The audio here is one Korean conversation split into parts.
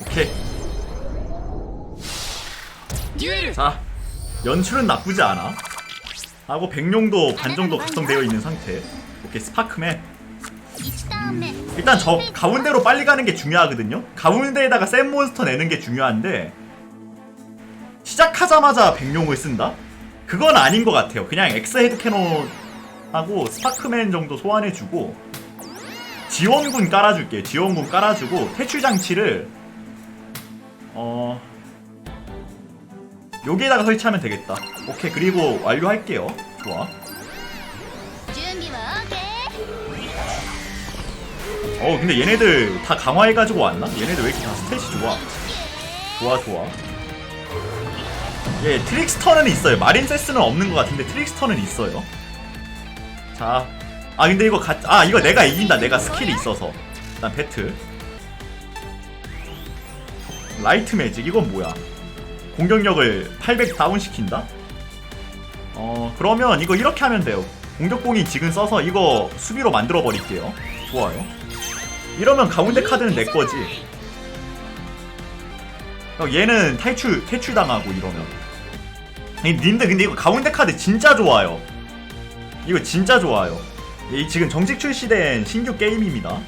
오케이. 자 연출은 나쁘지 않아. 하고 백룡도 반 정도 각성되어 있는 상태. 오케이 스파크맨. 일단 저 가운데로 빨리 가는 게 중요하거든요. 가운데에다가 센 몬스터 내는 게 중요한데 시작하자마자 백룡을 쓴다? 그건 아닌 것 같아요. 그냥 엑스 헤드 캐논하고 스파크맨 정도 소환해주고 지원군 깔아줄게 지원군 깔아주고 퇴출 장치를 어 여기에다가 설치하면 되겠다. 오케이 그리고 완료할게요. 좋아. 뭐 어 근데 얘네들 다 강화해가지고 왔나? 얘네들 왜 이렇게 다 스탯이 좋아? 좋아 좋아. 예 트릭스터는 있어요. 마린세스는 없는 것 같은데 트릭스터는 있어요. 자 아 근데 이거 가, 아 이거 내가 이긴다 내가 스킬이 있어서 일단 배틀 라이트 매직 이건 뭐야 공격력을 800 다운시킨다? 어 그러면 이거 이렇게 하면 돼요 공격공이 지금 써서 이거 수비로 만들어 버릴게요 좋아요 이러면 가운데 카드는 내 거지. 어, 얘는 탈출 퇴출 당하고 이러면. 이 님들 근데 이거 가운데 카드 진짜 좋아요. 이거 진짜 좋아요. 이 지금 정식 출시된 신규 게임입니다.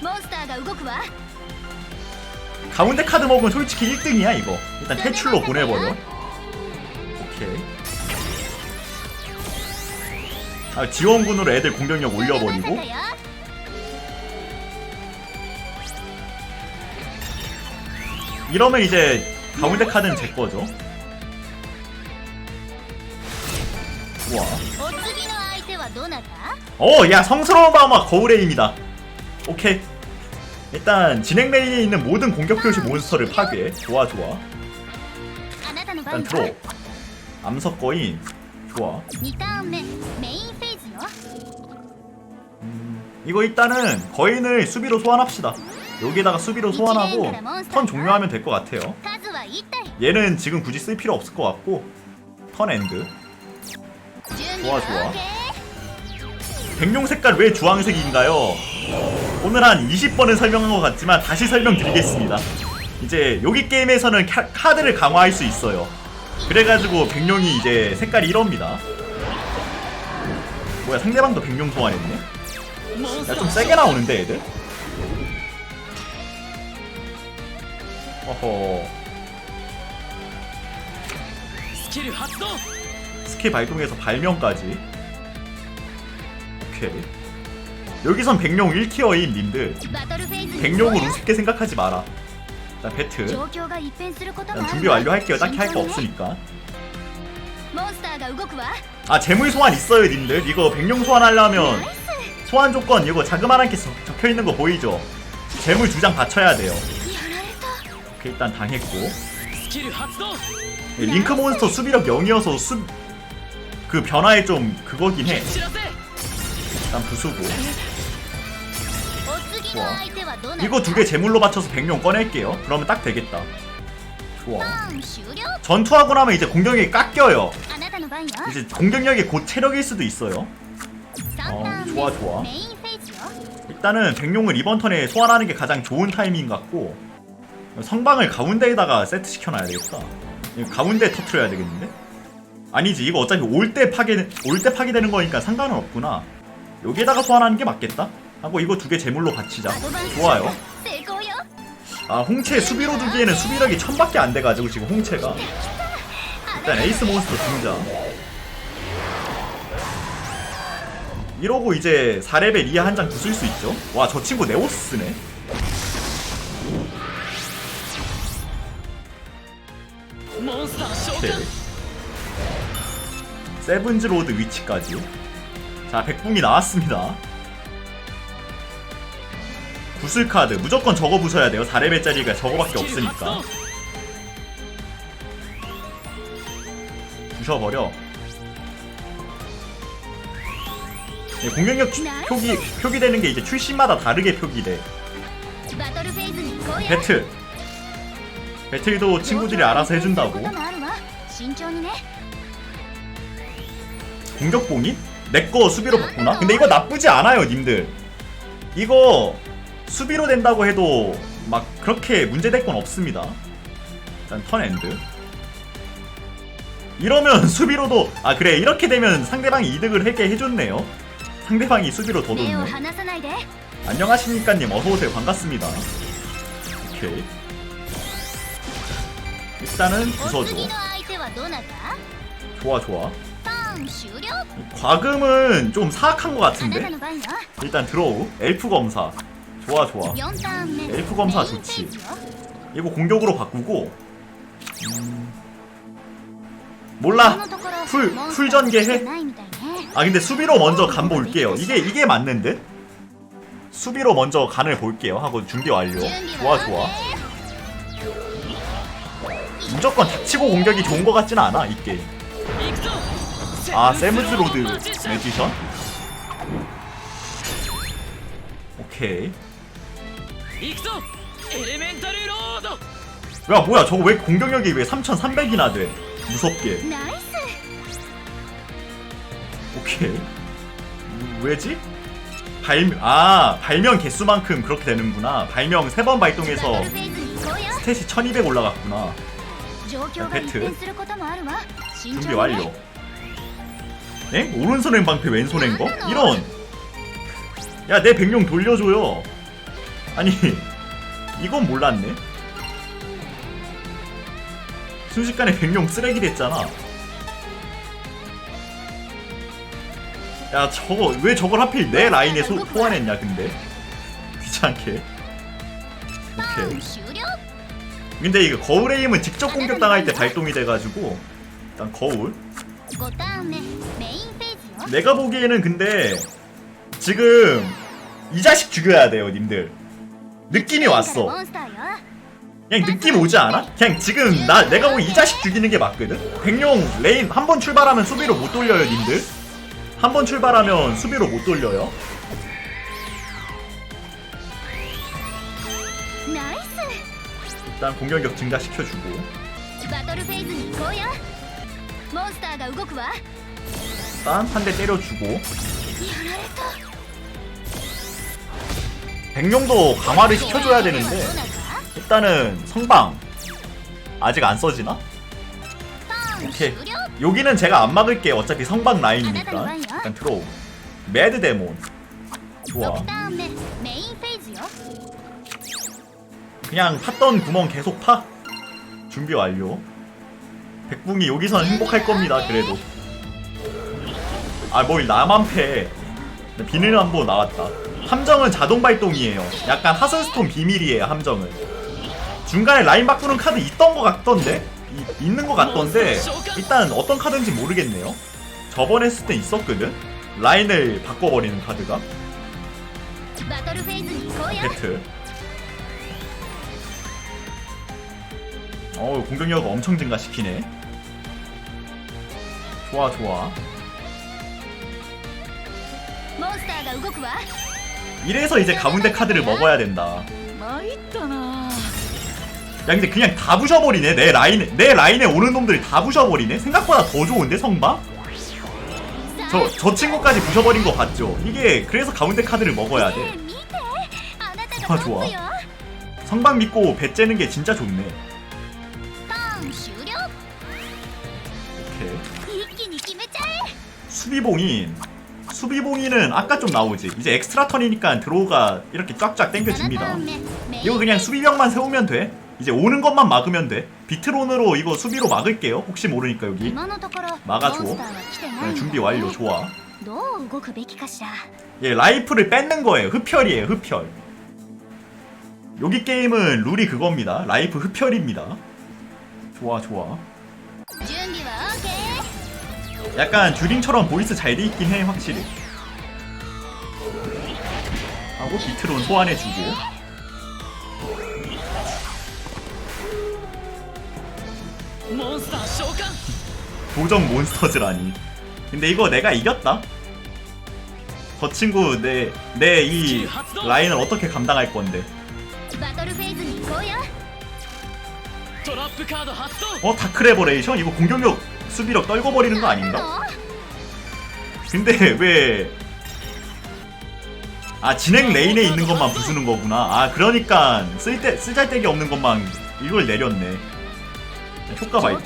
가운데 카드 먹으면 솔직히 1등이야 이거. 일단 퇴출로 보내버려. 오케이. 아 지원군으로 애들 공격력 올려버리고. 이러면 이제 가운데 카드는 제 거죠. 와. 어, 야 성스러운 마마 거울레입니다 오케이. 일단 진행 레인에 있는 모든 공격 표시 몬스터를 파괴. 좋아 좋아. 일단 들어. 암석 거인. 좋아. 음, 이거 일단은 거인을 수비로 소환합시다. 여기에다가 수비로 소환하고 턴 종료하면 될 것 같아요. 얘는 지금 굳이 쓸 필요 없을 것 같고 턴 엔드. 좋아 좋아. 백룡 색깔 왜 주황색인가요? 오늘 한 20번은 설명한 것 같지만 다시 설명드리겠습니다. 이제 여기 게임에서는 캬, 카드를 강화할 수 있어요. 그래가지고 백룡이 이제 색깔이 이럽니다. 뭐야 상대방도 백룡 좋아했네? 야 좀 세게 나오는데 애들? 어허 스킬 발동해서 발명까지 오케이. 여기선 백룡 1티어인 님들 백룡을 우습게 생각하지 마라. 일단 배트. 일단 준비 완료할게요. 딱히 할 거 없으니까. 아 재물 소환 있어요 님들. 이거 백룡 소환하려면 소환 조건 이거 자그마한게 적혀있는 거 보이죠? 재물 두 장 받쳐야 돼요. 오케이 일단 당했고. 예, 링크 몬스터 수비력 0이어서 수... 그 변화에 좀 그거긴 해. 난 부수고. 좋아. 이거 두 개 제물로 맞춰서 백룡 꺼낼게요. 그러면 딱 되겠다. 좋아. 전투하고 나면 이제 공격력이 깎여요. 이제 공격력이 곧 체력일 수도 있어요. 어, 좋아 좋아. 일단은 백룡을 이번 턴에 소환하는 게 가장 좋은 타이밍 같고 성방을 가운데에다가 세트 시켜놔야 되겠다. 가운데 터트려야 되겠는데? 아니지 이거 어차피 올 때 파괴 올 때 파괴되는 거니까 상관은 없구나. 여기에다가 소환하는 게 맞겠다? 하고 이거 두 개 제물로 바치자. 좋아요. 아 홍채 수비로 두기에는 수비력이 천밖에 안 돼가지고 지금 홍채가. 일단 에이스 몬스터 등장. 이러고 이제 4레벨 이하 한 장 부술 수 있죠? 와 저 친구 네오스 쓰네 네. 세븐즈 로드 위치까지. 자 백붕이 나왔습니다. 구슬 카드. 무조건 저거 부셔야 돼요. 4레벨짜리가 저거밖에 없으니까. 부셔버려. 네, 공격력 추, 표기, 표기되는 게 이제 출신마다 다르게 표기돼. 배틀. 배틀도 친구들이 알아서 해준다고. 공격봉이? 내 거 수비로 바꾸나? 근데 이거 나쁘지 않아요 님들. 이거 수비로 된다고 해도 막 그렇게 문제될 건 없습니다. 일단 턴엔드. 이러면 수비로도 아 그래. 이렇게 되면 상대방이 이득을 해게 해줬네요. 상대방이 수비로 더 돋네. 안녕하십니까님. 어서오세요. 반갑습니다. 오케이. 일단은 부서줘. 좋아 좋아. 과금은 좀 사악한 것 같은데? 일단 들어오. 엘프 검사. 좋아 좋아. 엘프 검사 좋지. 이거 공격으로 바꾸고. 음. 몰라. 풀, 풀 전개해. 아 근데 수비로 먼저 간 볼게요. 이게 이게 맞는데? 수비로 먼저 간을 볼게요. 하고 준비 완료. 좋아 좋아. 무조건 닥치고 공격이 좋은 것 같진 않아 이 게임. 아 세무스 로드 매지션? 오케이. 야 뭐야 저거 왜 공격력이 왜 3300이나 돼? 무섭게. 오케이. 왜지? 발명 아 발명 개수만큼 그렇게 되는구나. 발명 3번 발동해서 스탯이 1200 올라갔구나. 배트. 준비 완료. 엥? 오른손 앵방패 왼손 앵거? 이런. 야 내 백룡 돌려줘요. 아니 이건 몰랐네. 순식간에 백룡 쓰레기 됐잖아. 야 저거 왜 저걸 하필 내 라인에 소, 포함했냐 근데? 귀찮게. 오케이. 근데 이거 거울의 힘은 직접 공격당할 때 발동이 돼가지고 일단 거울. 5ターン目メインページよ 내가 보기에는 근데 지금 이 자식 죽여야 돼요, 님들. 느낌이 モ 왔어. ンスターよ 그냥 느낌 오지 않아? 그냥 지금 나 내가 보기 이 자식 죽이는 게 맞거든. 백룡 레인 한 번 출발하면 수비로 못 돌려요, 님들. 한 번 출발하면 수비로 못 돌려요. ナイス 일단 공격력 증가시켜주고. バトルフェーズに行こうよ モンスターが動くわや일단 한 대 때려주고. られた 백룡도 강화를 시켜줘야 되는데 どなた 일단은 성방 아직 안 써지나? ターン 오케이. 終了 여기는 제가 안 막을게요. 어차피 성방 라인이니까. 일단 들어오. 매드 데몬. 좋아. 6ターン目メインページよ 그냥 팠던 구멍 계속 파. 준비 완료. 백붕이 여기선 행복할 겁니다 그래도. 아 뭘 나만 패. 비늘 한번 나왔다. 함정은 자동 발동이에요. 약간 하스스톤 비밀이에요 함정은. 중간에 라인 바꾸는 카드 있던 것 같던데? 이, 있는 것 같던데? 일단 어떤 카드인지 모르겠네요. 저번에 했을 때 있었거든? 라인을 바꿔버리는 카드가? 배트. 어우 공격력 엄청 증가시키네. 좋아 좋아. 이래서 이제 가운데 카드를 먹어야 된다. 야 근데 그냥 다 부셔버리네. 내 라인에 내 라인에 오는 놈들이 다 부셔버리네? 생각보다 더 좋은데 성방 저, 저 친구까지 부셔버린 거 봤죠? 이게 그래서 가운데 카드를 먹어야 돼. 아, 좋아. 성방 믿고 배 째는 게 진짜 좋네. 수비봉인. 수비봉인은 아까 좀 나오지. 이제 엑스트라 턴이니까 드로우가 이렇게 쫙쫙 땡겨줍니다. 이거 그냥 수비병만 세우면 돼? 이제 오는 것만 막으면 돼? 비트론으로 이거 수비로 막을게요. 혹시 모르니까 여기. 막아줘. 그래, 준비 완료. 좋아. 예 라이프를 뺏는 거예요. 흡혈이에요 흡혈. 여기 게임은 룰이 그겁니다. 라이프 흡혈입니다. 좋아 좋아. 약간 주링처럼 보이스 잘 돼 있긴 해 확실히. 하고 비트론 소환해주고. 도정 몬스터즈라니. 근데 이거 내가 이겼다? 저 친구 내 내 이 라인을 어떻게 감당할 건데? 어 다크레버레이션? 이거 공격력 수비력 떨궈버리는 거 아닌가? 근데 왜... 아 진행 레인에 있는 것만 부수는 거구나. 아 그러니까 쓸데, 쓰잘데기 없는 것만 이걸 내렸네. 효과가 있고.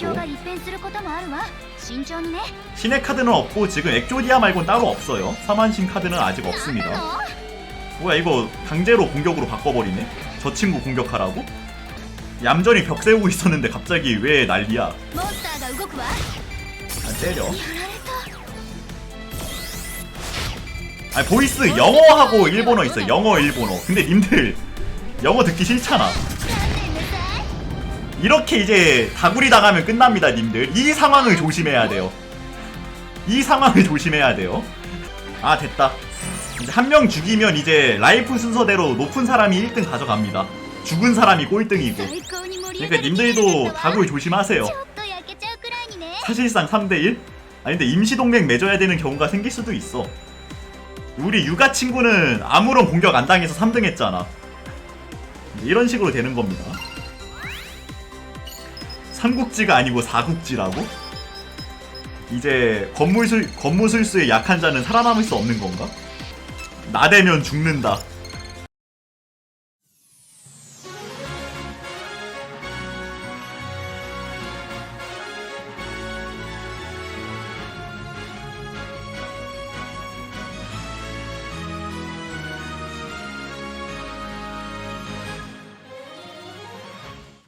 신의 카드는 없고 지금 액조디아 말곤 따로 없어요. 사만신 카드는 아직 없습니다. 뭐야 이거 강제로 공격으로 바꿔버리네? 저 친구 공격하라고? 얌전히 벽 세우고 있었는데 갑자기 왜 난리야? 아, 때려. 아 보이스 영어하고 일본어 있어. 영어 일본어. 근데 님들 영어 듣기 싫잖아. 이렇게 이제 다구리 당하면 끝납니다 님들. 이 상황을 조심해야 돼요. 이 상황을 조심해야 돼요. 아 됐다. 이제 한 명 죽이면 이제 라이프 순서대로 높은 사람이 1등 가져갑니다. 죽은 사람이 꼴등이고. 그러니까 님들도 다굴 조심하세요. 사실상 3대1? 아닌데 임시동맹 맺어야 되는 경우가 생길 수도 있어. 우리 육아 친구는 아무런 공격 안 당해서 3등 했잖아. 이런 식으로 되는 겁니다. 삼국지가 아니고 사국지라고? 이제 건물술, 건물술수에 약한 자는 살아남을 수 없는 건가? 나대면 죽는다.